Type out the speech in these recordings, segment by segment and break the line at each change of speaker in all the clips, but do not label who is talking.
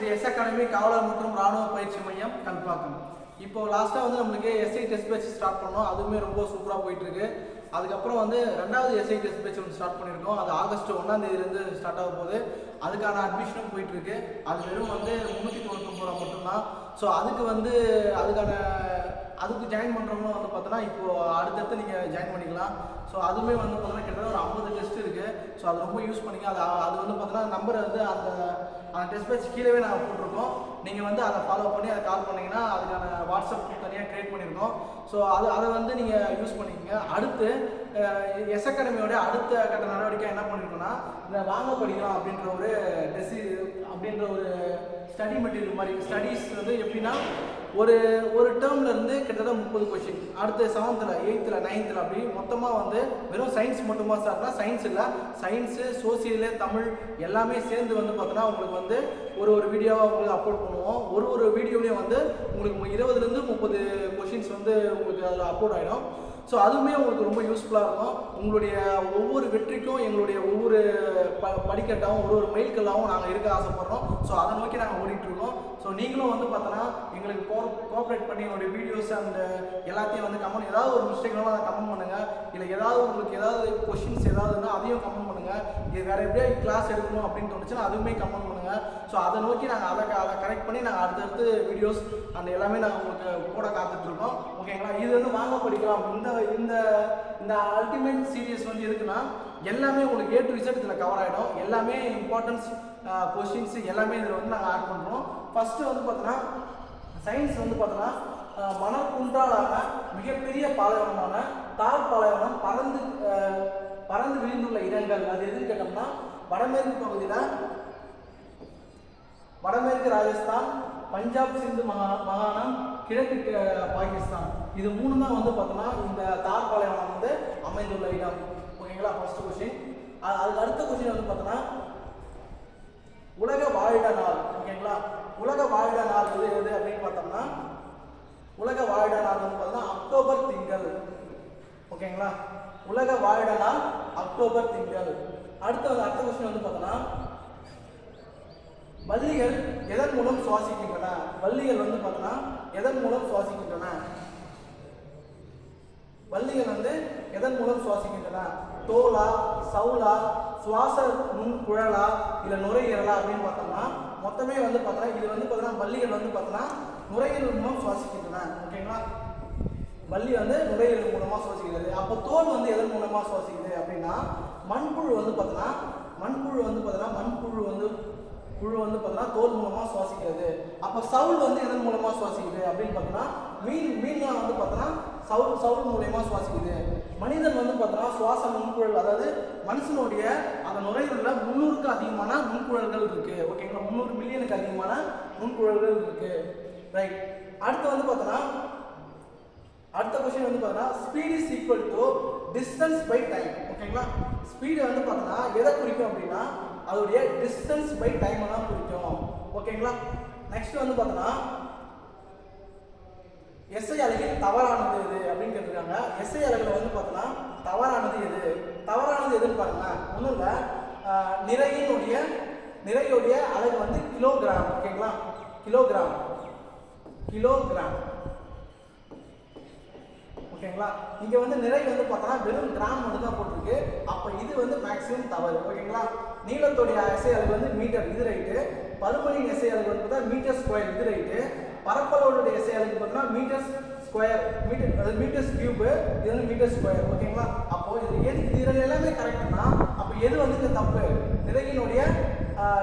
இது S academy காவலர் மற்றும் ராணுவ பயிற்சி மையம் கல்பாக்கம். இப்போ லாஸ்ட்டாக வந்து நம்மளுக்கு எஸ்ஐ டெஸ்ட் பேட்ச் ஸ்டார்ட் பண்ணோம். அதுவுமே ரொம்ப சூப்பராக போயிட்டு இருக்கு அதுக்கப்புறம் வந்து ரெண்டாவது எஸ்ஐ டெஸ்ட் பேட்ச் ஒன்று ஸ்டார்ட் பண்ணியிருக்கோம். அது ஆகஸ்ட் ஒன்றாம் தேதியிலேருந்து ஸ்டார்ட் ஆக போகுது. அதுக்கான அட்மிஷனும் போயிட்டு இருக்கு அது வெறும் வந்து முந்நூற்றி தொண்ணூத்தொம்பது ரூபா மட்டும்தான். ஸோ அதுக்கு வந்து அதுக்கான அதுக்கு ஜாயின் பண்ணுறவங்களும் வந்து பார்த்தோன்னா இப்போ அடுத்தடுத்து நீங்கள் ஜாயின் பண்ணிக்கலாம். ஸோ அதுவுமே வந்து பார்த்தோன்னா கிட்டத்தட்ட ஒரு ஐம்பது டெஸ்ட் இருக்குது ஸோ அது ரொம்ப யூஸ் பண்ணிங்க. அது அது வந்து பார்த்தோன்னா நம்பர் வந்து அந்த அந்த டெஸ்ட் பேட்ச் கீழே நாங்கள் போட்டிருக்கோம். நீங்கள் வந்து அதை ஃபாலோ பண்ணி அதை கால் பண்ணீங்கன்னா அதுக்கான வாட்ஸ்அப் தனியாக க்ரியேட் பண்ணியிருக்கோம். ஸோ அது அதை வந்து நீங்கள் யூஸ் பண்ணிக்கங்க. அடுத்து எஸ் அகாடமியோட அடுத்த கட்ட நடவடிக்கை என்ன பண்ணியிருக்கோம்னா இந்த வாங்க படிக்கலாம் அப்படின்ற ஒரு டெசி அப்படின்ற ஒரு ஸ்டடி மெட்டீரியல் மாதிரி ஸ்டடீஸ் வந்து எப்படின்னா ஒரு ஒரு டேர்ம்ல இருந்து கிட்டத்தட்ட முப்பது கொஷின் அடுத்து செவன்த்தில் எயித்தில் நைன்த்தில் அப்படி மொத்தமாக வந்து வெறும் சயின்ஸ் மட்டுமா சார்னா சயின்ஸ் இல்லை. சயின்ஸு சோசியலு தமிழ் எல்லாமே சேர்ந்து வந்து பார்த்தோன்னா உங்களுக்கு வந்து ஒரு ஒரு வீடியோவாக உங்களுக்கு அப்லோட் பண்ணுவோம். ஒரு ஒரு வீடியோலையும் வந்து உங்களுக்கு இருபதுலேருந்து முப்பது கொஷின்ஸ் வந்து உங்களுக்கு அதில் அப்லோட் ஆகிடும் ஸோ அதுவுமே உங்களுக்கு ரொம்ப யூஸ்ஃபுல்லாக இருக்கும். உங்களுடைய ஒவ்வொரு வெற்றிக்கும் எங்களுடைய ஒவ்வொரு ப படிக்கட்டாகவும் ஒரு ஒரு மைல்கல்லாகவும் நாங்கள் இருக்க ஆசைப்பட்றோம். ஸோ அதை நோக்கி நாங்கள் ஓடிட்டுருக்கோம் ஸோ நீங்களும் வந்து பார்த்தோன்னா எங்களுக்கு கோ கோஆப்ரேட் பண்ணி எங்களுடைய வீடியோஸ் அந்த எல்லாத்தையும் வந்து கமெண்ட் ஏதாவது ஒரு மிஸ்டேக்னாலும் அதை கமெண்ட் பண்ணுங்கள் இல்லை ஏதாவது உங்களுக்கு ஏதாவது கொஷின்ஸ் ஏதாவதுன்னா அதையும் கமெண்ட் பண்ணுங்கள் இது வேறு எப்படியா கிளாஸ் எடுக்கணும் அப்படின்னு தோணுச்சுன்னா அதுவுமே கமெண்ட் பண்ணுங்கள் ஸோ அதை நோக்கி நாங்கள் அதை அதை கரெக்ட் பண்ணி நாங்கள் அடுத்தடுத்து வீடியோஸ் அந்த எல்லாமே நாங்கள் உங்களுக்கு போட காத்துட்ருக்கோம். ஓகேங்களா? இது வந்து வாங்க படிக்கலாம். இந்த இந்த இந்த அல்டிமேட் சீரியஸ் வந்து எதுக்குன்னா எல்லாமே உங்களுக்கு ஏ டு ரிசல்ட் இதில் கவர் ஆகிடும் எல்லாமே இம்பார்ட்டன்ஸ் கொஸ்டின்ஸ் எல்லாமே இதில் வந்து நாங்கள் ஆட் பண்ணுறோம் ஃபஸ்ட்டு வந்து பார்த்தோன்னா சயின்ஸ் வந்து பார்த்தோன்னா மணல் குன்றாலான மிகப்பெரிய பாலைவனமான தார் பாலைவனம் பறந்து பறந்து விழுந்துள்ள இடங்கள் அது எதுன்னு கேட்டோம்னா வடமேற்கு பகுதியில் வடமேற்கு ராஜஸ்தான் பஞ்சாப் சிந்து மகா மாகாணம் கிழக்கு பாகிஸ்தான். இது மூணு தான் வந்து பார்த்தோன்னா இந்த தார் பாலைவனம் வந்து அமைந்துள்ள இடம். ஓகேங்களா ஃபர்ஸ்ட் கொஸ்டின் அதுக்கு அடுத்த கொஸ்டின் வந்து பார்த்தோன்னா உலக வாழிட நாள் ஓகேங்களா உலக வாழிட நாள் வந்து எது அப்படின்னு பார்த்தோம்னா உலக வாழிட நாள் வந்து பார்த்தோம்னா அக்டோபர் திங்கள். ஓகேங்களா? உலக வாழிட நாள் அக்டோபர் திங்கள். அடுத்த வந்து அடுத்த கொஸ்டின் வந்து பார்த்தோம்னா வள்ளிகள் எதன் மூலம் சுவாசிக்கின்றன? வள்ளிகள் வந்து பார்த்தோம்னா எதன் மூலம் சுவாசிக்கின்றன? வள்ளிகள் வந்து எதன் மூலம் சுவாசிக்கின்றன? தோலா சவுலா சுவாச நுண் குழலா இல்லை நுரையீரலா அப்படின்னு பார்த்தோம்னா மொத்தமே வந்து பார்த்தோன்னா இது வந்து பார்த்தோன்னா பள்ளிகள் வந்து பார்த்தோன்னா நுரையீரல் மூலம் சுவாசிக்கின்றன. ஓகேங்களா? வள்ளி வந்து நுரையீரல் மூலமாக சுவாசிக்கிறது. அப்போ தோல் வந்து எதன் மூலமாக சுவாசிக்குது அப்படின்னா மண்புழு வந்து பார்த்தோன்னா மண்புழு வந்து பார்த்தோன்னா மண்புழு வந்து புழு வந்து பார்த்தோன்னா தோல் மூலமாக சுவாசிக்கிறது. அப்போ சவுல் வந்து எதன் மூலமாக சுவாசிக்குது அப்படின்னு பார்த்தோன்னா மீன் மீன்லாம் வந்து பார்த்தோன்னா சவுல் சவுல் மூலயமா சுவாசிக்குது. மனிதன் வந்து பார்த்தோன்னா சுவாச நுண்குழல் அதாவது மனுஷனுடைய அந்த நுரையுள்ள முந்நூறுக்கு அதிகமான நுண்குழல்கள் இருக்கு. ஓகேங்களா முந்நூறு மில்லியனுக்கு அதிகமான நுண்குழல்கள் இருக்கு. ரைட் அடுத்து வந்து பார்த்தோன்னா அடுத்த கொஸ்டின் வந்து பார்த்தோன்னா speed is equal to distance by time ஓகேங்களா ஸ்பீடு வந்து பார்த்தோன்னா எதை குறிக்கும் அப்படின்னா அதோடைய டிஸ்டன்ஸ் பை டைமை தான் குறிக்கும். ஓகேங்களா நெக்ஸ்ட் வந்து பார்த்தோன்னா எஸ்ஐ அழகில் தவறானது எது அப்படின்னு கேட்டிருக்காங்க. எஸ்ஐ அலகில் வந்து பார்த்தோன்னா தவறானது எது? தவறானது எதுன்னு பாருங்க ஒன்றும் இல்லை. நிறையினுடைய நிறையுடைய அலகு வந்து கிலோகிராம். ஓகேங்களா? கிலோகிராம். கிலோகிராம். ஓகேங்களா? இங்க வந்து நிறை வந்து பார்த்தோன்னா வெறும் கிராம் மட்டும் தான் போட்டிருக்கு. அப்போ இது வந்து மேக்ஸிமம் தவறு. ஓகேங்களா? நீளத்துடைய எஸ்ஐ அளவு வந்து மீட்டர் இது ரைட்டு பருமனின் எஸ்ஐ அளவு வந்து பார்த்தா மீட்டர் ஸ்கொயர் இது ரைட்டு பரப்பளவுடைய செயலுக்கு பார்த்தீங்கன்னா பார்த்தோன்னா மீட்டர் ஸ்கொயர் மீட்டர் அது மீட்டர்ஸ் கியூப் இது வந்து மீட்டர் ஸ்கொயர் ஓகேங்களா அப்போ இது எது இதில் எல்லாமே கரெக்ட்னா அப்போ எது வந்து இந்த தப்பு? நிறையினுடைய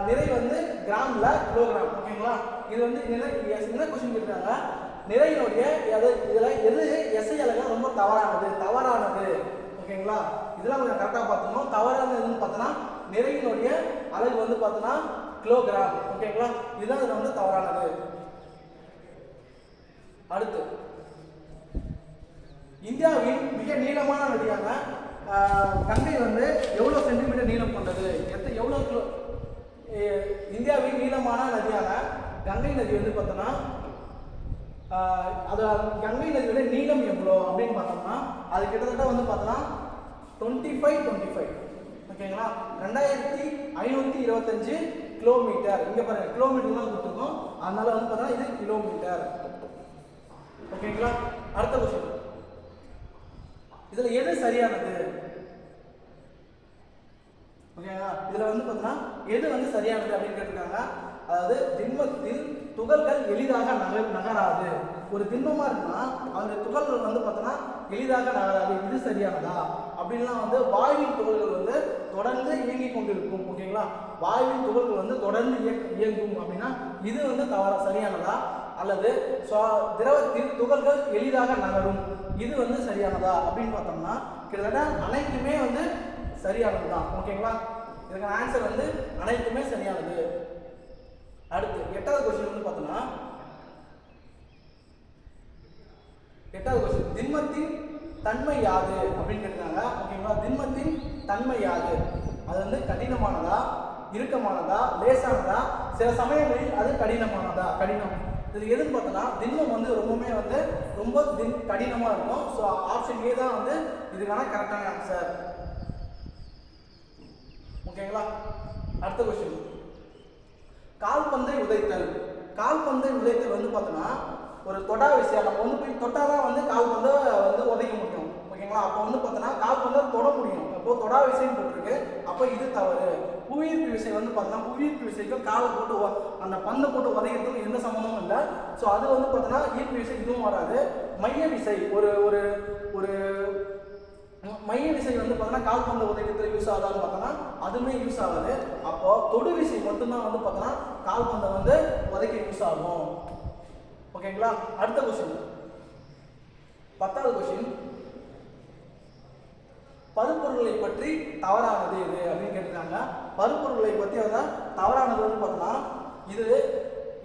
நிறை வந்து கிராமில் கிலோகிராம் ஓகேங்களா இது வந்து நிறை என்ன கொஸ்டின் கேட்குறாங்க நிறையினுடைய எது இதில் எது எஸ்ஐ அலகு ரொம்ப தவறானது தவறானது ஓகேங்களா இதெல்லாம் கொஞ்சம் கரெக்டாக பார்த்துக்கணும். தவறானதுன்னு பார்த்தோன்னா நிறையினுடைய அலகு வந்து பார்த்தோன்னா கிலோகிராம் ஓகேங்களா இதுதான் இதில் வந்து தவறானது. அடுத்து. இந்தியாவின் மிக நீளமான நதியான கங்கை வந்து எவ்வளோ சென்டிமீட்டர் நீளம் கொண்டது? எத்த எவ்வளோ கிலோ இந்தியாவின் நீளமான நதியான கங்கை நதி வந்து பார்த்தோன்னா அது கங்கை நதியோட நீளம் எவ்வளோ அப்படின்னு பார்த்தோம்னா அது கிட்டத்தட்ட வந்து பார்த்தோன்னா டுவெண்ட்டி ஃபைவ் டுவெண்ட்டி ஃபைவ் ஓகேங்களா ரெண்டாயிரத்தி ஐநூற்றி இருபத்தஞ்சு கிலோமீட்டர் இங்கே பாருங்கள் கிலோமீட்டர் தான் கொடுத்துருக்கோம். அதனால வந்து பார்த்தோன்னா இது கிலோமீட்டர் ஓகேங்களா அடுத்த கொஸ்டின் இதுல எது சரியானது? ஓகேங்களா இதுல வந்து பார்த்தீங்கன்னா எது வந்து சரியானது அப்படின்னு கேட்டிருக்காங்க. அதாவது திண்மத்தில் துகள்கள் எளிதாக நக நகராது. ஒரு திண்மமா இருக்குன்னா அந்த துகள்கள் வந்து பார்த்தோன்னா எளிதாக நகராது. இது சரியானதா? அப்படின்லாம் வந்து வாயுவின் துகள்கள் வந்து தொடர்ந்து இயங்கி கொண்டிருக்கும். ஓகேங்களா வாயுவின் துகள்கள் வந்து தொடர்ந்து இயங்கும் அப்படின்னா இது வந்து தவற சரியானதா? அல்லது திரவத்தின் திரவத்தில் துகள்கள் எளிதாக நகரும். இது வந்து சரியானதா? அப்படின்னு பார்த்தோம்னா கிட்டத்தட்ட அனைத்துமே வந்து சரியானது தான் ஓகேங்களா? இதுக்கான ஆன்சர் வந்து அனைத்துமே சரியானது. அடுத்து எட்டாவது கொஸ்டின் வந்து பார்த்தோம்னா எட்டாவது கொஸ்டின் திண்மத்தின் தன்மை யாது? அப்படின்னு கேட்டாங்க ஓகேங்களா? திண்மத்தின் தன்மை யாது? அது வந்து கடினமானதா? இறுக்கமானதா? லேசானதா? சில சமயங்களில் அது கடினமானதா? கடினம். இது எதுன்னு பார்த்தோன்னா திண்மம் வந்து ரொம்பவுமே வந்து ரொம்ப தின் கடினமாக இருக்கும். ஸோ ஆப்ஷன் ஏ தான் வந்து இதுக்கான கரெக்டான ஆன்சர் ஓகேங்களா அடுத்த கொஸ்டின் கால்பந்தை உதைத்தல். கால்பந்தை உதைத்தல் வந்து பார்த்தோன்னா ஒரு தொடா விஷயம் நம்ம வந்து போய் தொட்டால் தான் வந்து கால்பந்தை வந்து உதைக்க முடியும். ஓகேங்களா அப்போ வந்து பார்த்தோன்னா கால்பந்தை தொட முடியும். அப்போது தொடா விசைன்னு போட்டிருக்கு. அப்போ இது தவறு. புவியீர்ப்பு விசை வந்து பார்த்தோன்னா புவியீர்ப்பு விசைக்கும் காலை போட்டு அந்த பந்தை போட்டு உதைக்கிறதுக்கும் எந்த சம்மந்தமும் இல்லை. ஸோ அது வந்து பார்த்தோன்னா ஈர்ப்பு விசை இதுவும் வராது. மைய விசை ஒரு ஒரு ஒரு மைய விசை வந்து பார்த்தோன்னா கால்பந்து உதைக்கிறதுல யூஸ் ஆகுதான்னு பார்த்தோன்னா அதுவுமே யூஸ் ஆகாது. அப்போது தொடு விசை மட்டும்தான் வந்து பார்த்தோன்னா கால்பந்தை வந்து உதைக்க யூஸ் ஆகும். ஓகேங்களா அடுத்த கொஸ்டின் பத்தாவது கொஸ்டின் பருப்பொருளை பற்றி தவறானது எது? அப்படின்னு கேட்டிருக்காங்க. பருப்பொருள்களை பற்றி வந்து தவறானது வந்து பார்த்தோன்னா இது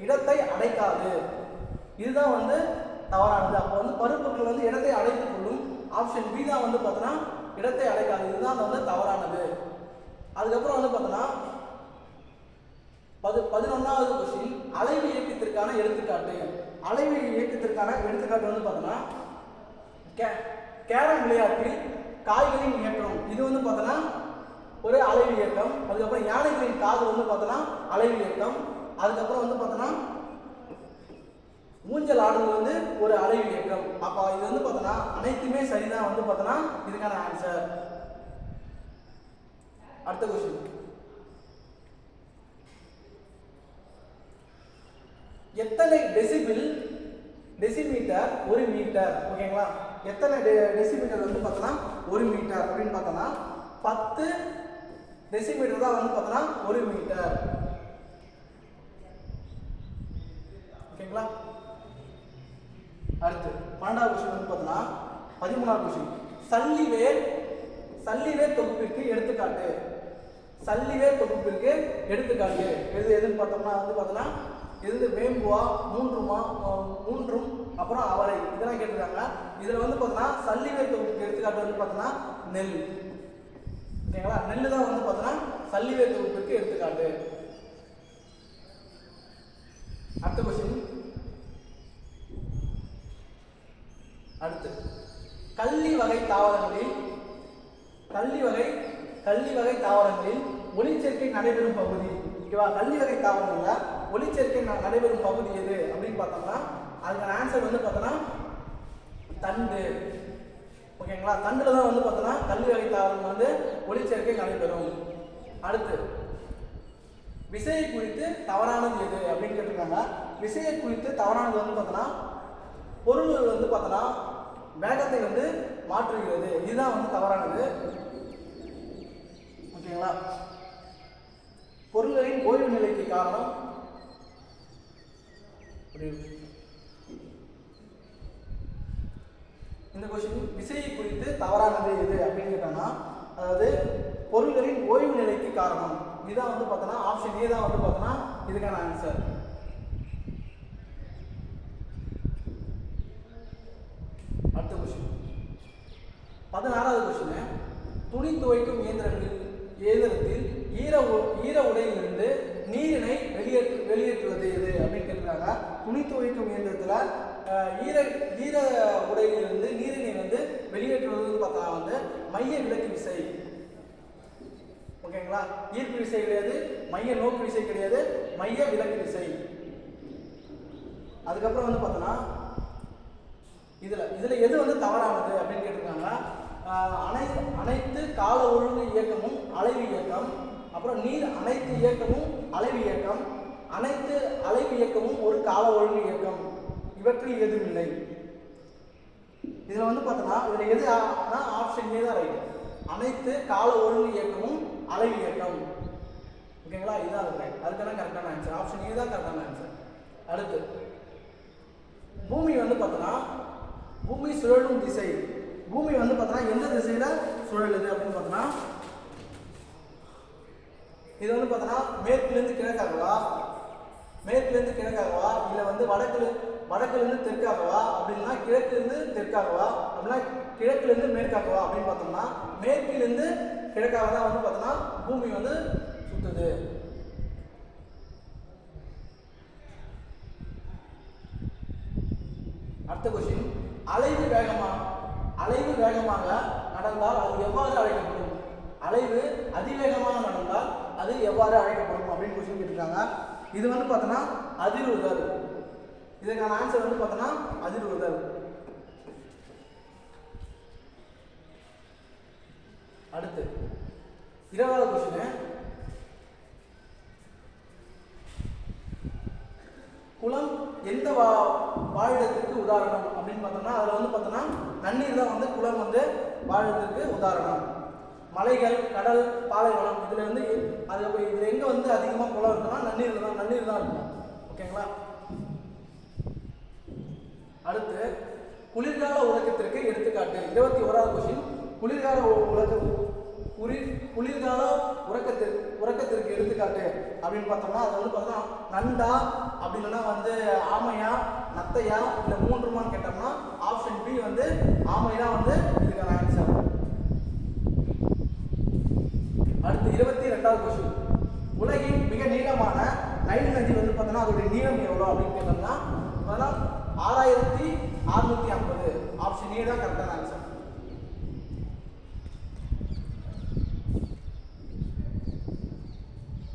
இடத்தை அடைக்காது. இதுதான் வந்து தவறானது. அப்போ வந்து பருப்பொருட்கள் வந்து இடத்தை அடைத்துக் கொள்ளும் ஆப்ஷன் பி தான் வந்து பார்த்தோன்னா இடத்தை அடைக்காது. இதுதான் வந்து தவறானது. அதுக்கப்புறம் வந்து பார்த்தோன்னா பது பதினொன்றாவது கொஸ்டின் அலைவு இயக்கத்திற்கான எடுத்துக்காட்டு. அலைவு இயக்கத்திற்கான எடுத்துக்காட்டு வந்து பார்த்தோன்னா கே கேரம் விளையாட்டில் காய்களின் ஏற்றம். இது வந்து பார்த்தோன்னா ஒரு அலைவு இயக்கம். அதுக்கப்புறம் யானைகளின் காது வந்து பார்த்தோன்னா அலைவு இயக்கம். அதுக்கப்புறம் வந்து பார்த்தோன்னா ஊஞ்சல் ஆடுறது வந்து ஒரு அலைவு இயக்கம். அப்போ இது வந்து பார்த்தோன்னா அனைத்துமே சரிதான் வந்து பார்த்தோன்னா இதுக்கான ஆன்சர் அடுத்த கொஸ்டின் எத்தனை டெசிபிள் டெசிமீட்டர் ஒரு மீட்டர் ஓகேங்களா எத்தனை டெ- டெசிமீட்டர் வந்து பார்த்தோன்னா ஒரு மீட்டர் அப்படின்னு பார்த்தோன்னா பத்து டெசிமீட்டர் தான் வந்து பார்த்தோன்னா ஒரு மீட்டர். ஓகேங்களா? அடுத்து பன்னெண்டாவது கொஸ்டின் வந்து பார்த்தோன்னா பதிமூணாவது கொஸ்டின் சல்லிவேர் சல்லிவேர் தொகுப்பிற்கு எடுத்துக்காட்டு. சல்லிவேர் தொகுப்பிற்கு எடுத்துக்காட்டு. எது எதுன்னு பார்த்தோம்னா வந்து பார்த்தோன்னா இது வேம்புவா மூன்றுமா மூன்றும் அப்புறம் அவரை. இதெல்லாம் கேட்டிருக்காங்க இதில் வந்து பார்த்தோன்னா சல்லிவேர் தொகுப்புக்கு எடுத்துக்காட்டு வந்து பார்த்தோன்னா நெல். ஓகேங்களா? நெல் தான் வந்து பார்த்தோன்னா சல்லிவேர் தொகுப்பிற்கு எடுத்துக்காட்டு. அடுத்த கொஸ்டின் அடுத்து. கள்ளி வகை தாவரங்களில் கள்ளி வகை கள்ளி வகை தாவரங்களில் ஒளிச்சேர்க்கை நடைபெறும் பகுதி. ஓகேவா? கள்ளி வகை தாவரங்களில் ஒளிச்சேர்க்கை நடைபெறும் பகுதி எது அப்படின்னு பார்த்தோம்னா அதுக்கான ஆன்சர் வந்து பார்த்தோன்னா தண்டு. ஓகேங்களா கண்ணில் தான் வந்து பார்த்தோன்னா கல்வி வகை வந்து ஒளிச்சேர்க்கை நடைபெறும். அடுத்து விசையை குறித்து தவறானது எது அப்படின்னு கேட்டிருக்காங்க. விசையை குறித்து தவறானது வந்து பார்த்தோன்னா பொருள் வந்து பார்த்தோன்னா வேகத்தை வந்து மாற்றுகிறது. இதுதான் வந்து தவறானது. ஓகேங்களா பொருள்களின் ஓய்வு நிலைக்கு காரணம்? அப்படி- இந்த கொஸ்டின் விசையை குறித்து தவறானது எது அப்படின்னு கேட்டாங்கன்னா அதாவது பொருள்களின் ஓய்வு நிலைக்கு காரணம் இதுதான் வந்து பார்த்தோன்னா தான் வந்து பார்த்தோன்னா இதுக்கான ஆன்சர் அடுத்த கொஸ்டின் பதினாறாவது கொஸ்டின் துணி துவைக்கும் இயந்திரங்களில் இயந்திரத்தில் ஈர உ- ஈர உடையிலிருந்து நீரினை வெளியேற்று வெளியேற்றுவது எது அப்படின்னு கேட்டிருக்காங்க துணி துவைக்கும் இயந்திரத்தில் ஈர ஈர உடையிலிருந்து நீரினை வந்து வெளியேற்றுவதுன்னு பார்த்தா வந்து மைய விலக்கு விசை. ஓகேங்களா? ஈர்ப்பு விசை கிடையாது மைய நோக்கு விசை கிடையாது மைய விலக்கு விசை. அதுக்கப்புறம் வந்து பார்த்தோன்னா இதில் இதில் எது வந்து தவறானது அப்படின்னு கேட்டிருக்காங்க அனை அனைத்து கால ஒழுங்கு இயக்கமும் அலைவு இயக்கம் அப்புறம் நீர் அனைத்து இயக்கமும் அலைவு இயக்கம் அனைத்து அலைவு இயக்கமும் ஒரு கால ஒழுங்கு இயக்கம். இவற்றில் எதுவும் இல்லை. இதில் வந்து பார்த்தோன்னா இதில் எது ஆப்ஷன் ஏ தான் ரைட் அனைத்து கால ஒழுங்கு இயக்கமும் அலை இயக்கம். ஓகேங்களா? இதுதான் அது ரைட் கரெக்டான ஆன்சர் ஆப்ஷன் ஏ தான் கரெக்டான ஆன்சர் அடுத்து பூமி வந்து பார்த்தோன்னா பூமி சுழலும் திசை. பூமி வந்து பார்த்தோன்னா எந்த திசையில் சுழலுது அப்படின்னு பார்த்தோன்னா இது வந்து பார்த்தோன்னா மேற்குலேருந்து கிழக்காகவா? மேற்குலேருந்து கிழக்காகவா? இல்லை வந்து வடக்குல வடக்குலேருந்து தெற்காகவா? அப்படின்னா கிழக்குலேருந்து தெற்காகவா? அப்படின்னா கிழக்குலேருந்து மேற்காகவா? அப்படின்னு பார்த்தோம்னா மேற்கிலேருந்து கிழக்காக தான் வந்து பார்த்தோன்னா பூமி வந்து சுற்றுது அடுத்த கொஸ்டின் அலைவு வேகமாக அலைவு வேகமாக நடந்தால் அது எவ்வாறு அழைக்கப்படும்? அலைவு அதிவேகமாக நடந்தால் அது எவ்வாறு அழைக்கப்படும் அப்படின்னு கொஸ்டின் கேட்டிருக்காங்க. இது வந்து பார்த்தோன்னா அதிர்வுதல் இதுக்கான ஆன்சர் வந்து பார்த்தோன்னா அதிர்வுதல் அடுத்து. இருபதாவது கொஸ்டின் குளம் எந்த வா வாழிடத்திற்கு உதாரணம்? அப்படின்னு பார்த்தோம்னா அதில் வந்து பார்த்தோம்னா நன்னீர் தான் வந்து குளம் வந்து வாழிடத்திற்கு உதாரணம். மலைகள் கடல் பாலைவனம் இதில் வந்து அதில் இதில் எங்கே வந்து அதிகமாக குளம் இருக்குன்னா நன்னீர் தான் நன்னீர் தான் இருக்கும். ஓகேங்களா? அடுத்து குளிர்கால உலகத்திற்கு எடுத்துக்காட்டு. இருபத்தி ஓராவது கொஸ்டின் குளிர்கால உ- குளிர் குளிர்காலம் உறக்கத்திற்கு உறக்கத்திற்கு எடுத்துக்காட்டு அப்படின்னு பார்த்தோம்னா அது வந்து பார்த்தோம்னா நண்டா அப்படி இல்லைன்னா வந்து ஆமையா நத்தையா இல்லை மூன்றுமான்னு கேட்டோம்னா ஆப்ஷன் பி வந்து ஆமை தான் வந்து இதுக்கான ஆன்சர் அடுத்து இருபத்தி ரெண்டாவது கொஸ்டின் உலகின் மிக நீளமான நைல் நதி வந்து பார்த்தோம்னா அதோடைய நீளம் எவ்வளோ அப்படின்னு கேட்டோம்னா ஆறாயிரத்தி அறுநூத்தி ஐம்பது. ஆப்ஷன் ஏ தான் கரெக்டான ஆன்சர்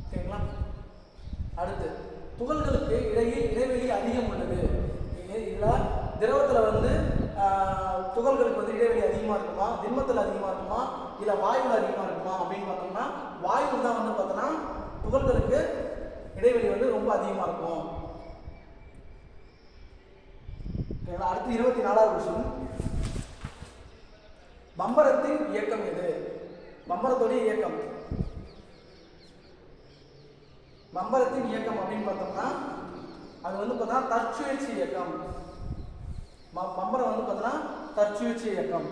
ஓகேங்களா அடுத்து துகள்களுக்கு இடையில் இடைவெளி அதிகம் உள்ளது இது- இதுல திரவத்துல வந்து ஆஹ், துகள்களுக்கு வந்து இடைவெளி அதிகமா இருக்குமா திண்மத்துல அதிகமா இருக்குமா இல்ல வாயுல அதிகமா இருக்குமா அப்படின்னு பார்த்தோம்னா வாயு தான் வந்து பார்த்தோம்னா துகள்களுக்கு இடைவெளி வந்து ரொம்ப அதிகமா இருக்கும். அடுத்து இருபத்தி நாலாவது கொஸ்டின் பம்பரத்தின் இயக்கம் எது? பம்பரத்துடைய இயக்கம். பம்பரத்தின் இயக்கம் அப்படின்னு பார்த்தோம்னா அது வந்து பார்த்தோன்னா தற்சுழற்சி இயக்கம். ம- பம்பரம் வந்து பார்த்தோம்னா தற்சுழற்சி இயக்கம்.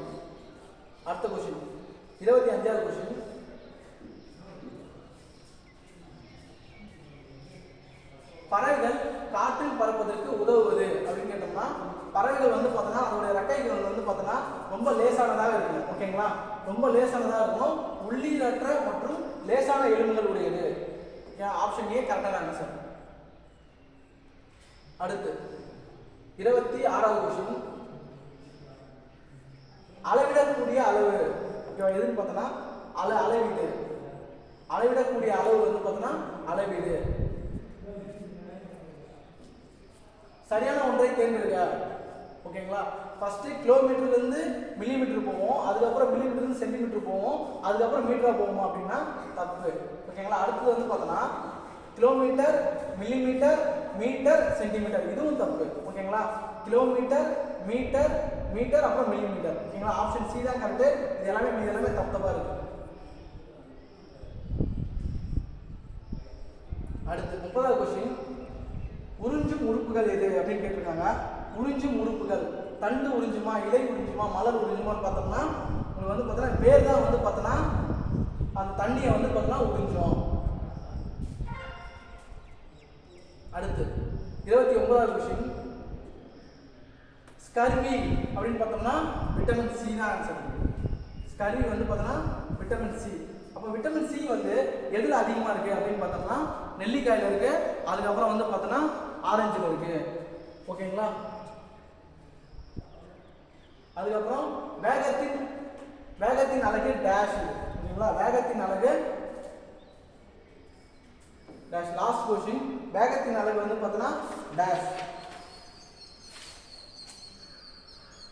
அடுத்த கொஸ்டின் இருபத்தி அஞ்சாவது கொஸ்டின் பறவைகள் காற்றில் பறப்பதற்கு உதவுவது அப்படின்னு கேட்டோம்னா பறவைகள் வந்து பார்த்தோன்னா அதோடைய ரெக்கைகள் வந்து பார்த்தோன்னா ரொம்ப லேசானதாக இருக்கும். ஓகேங்களா ரொம்ப லேசானதாக இருக்கும். உள்ளீரற்ற மற்றும் லேசான எலும்புகள் உடையது. ஆப்ஷன் ஏ கரெக்டான ஆன்சர் அடுத்து இருபத்தி ஆறாவது கொஸ்டின் அளவிடக்கூடிய அளவு. இவன் எதுன்னு பார்த்தோன்னா அள அளவீடு அளவிடக்கூடிய அளவு வந்து பார்த்தோன்னா அளவீடு சரியான ஒன்றை தேர்ந்தெடுக்க ஓகேங்களா? ஃபர்ஸ்ட் கிலோமீட்டர்ல இருந்து மில்லிமீட்டர் போவோம். அதுக்கப்புறம் மில்லிமீட்டர் இருந்து சென்டிமீட்டர் போவோம். அதுக்கப்புறம் மீட்டரா போவோம் அப்படின்னா தப்பு. ஓகேங்களா? அடுத்தது வந்து பார்த்தோன்னா கிலோமீட்டர் மில்லிமீட்டர் மீட்டர் சென்டிமீட்டர் இதுவும் தப்பு. ஓகேங்களா? கிலோமீட்டர் மீட்டர் மீட்டர் அப்புறம் மில்லிமீட்டர் ஓகேங்களா? ஆப்ஷன் சி தான் கரெக்ட் இது எல்லாமே இது எல்லாமே தப்பு இருக்கு. அடுத்து முப்பதாவது கொஸ்டின் உறிஞ்சும் உறுப்புகள் எது அப்படின்னு கேட்டிருக்காங்க. உறிஞ்சும் உறுப்புகள். தண்டு உறிஞ்சுமா இலை உறிஞ்சுமா மலர் உறிஞ்சுமான்னு பார்த்தோம்னா உங்களுக்கு வந்து பார்த்தோன்னா வேர் தான் வந்து பார்த்தோன்னா அந்த தண்ணியை வந்து பார்த்தோன்னா உறிஞ்சும். அடுத்து இருபத்தி ஒன்பதாவது கொஸ்டின் ஸ்கர்வி அப்படின்னு பார்த்தோம்னா விட்டமின் சி தான் ஆன்சர் ஸ்கர்வி வந்து பார்த்தோன்னா விட்டமின் சி அப்போ விட்டமின் சி வந்து எதில் அதிகமாக இருக்குது அப்படின்னு பார்த்தோம்னா நெல்லிக்காயில் இருக்குது அதுக்கப்புறம் வந்து பார்த்தோன்னா ஆரஞ்சில் இருக்குது ஓகேங்களா? அதுக்கப்புறம் வேகத்தின் வேகத்தின் அழகு டேஷ் ஓகேங்களா? வேகத்தின் அழகு டேஷ் லாஸ்ட் கொஷின் வேகத்தின் அழகு வந்து பார்த்தோன்னா டேஷ்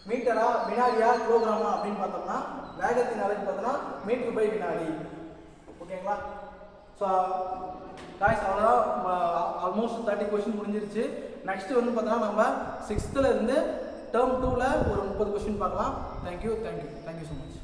மீட்டரா வினாடியா கிலோகிராமா அப்படின்னு பார்த்தோம்னா வேகத்தின் அளவு பார்த்தோன்னா மீட்டர் பை வினாடி. ஓகேங்களா? ஸோ காய்ஸ் அவ்வளோதான் ஆல்மோஸ்ட் தேர்ட்டி கொஸ்டின் முடிஞ்சிருச்சு. நெக்ஸ்ட் வந்து பார்த்தோன்னா நம்ம சிக்ஸ்த்தில் இருந்து டேர்ம் டூவில் ஒரு முப்பது கொஸ்டின் பார்க்கலாம். Thank you thank you thank you so much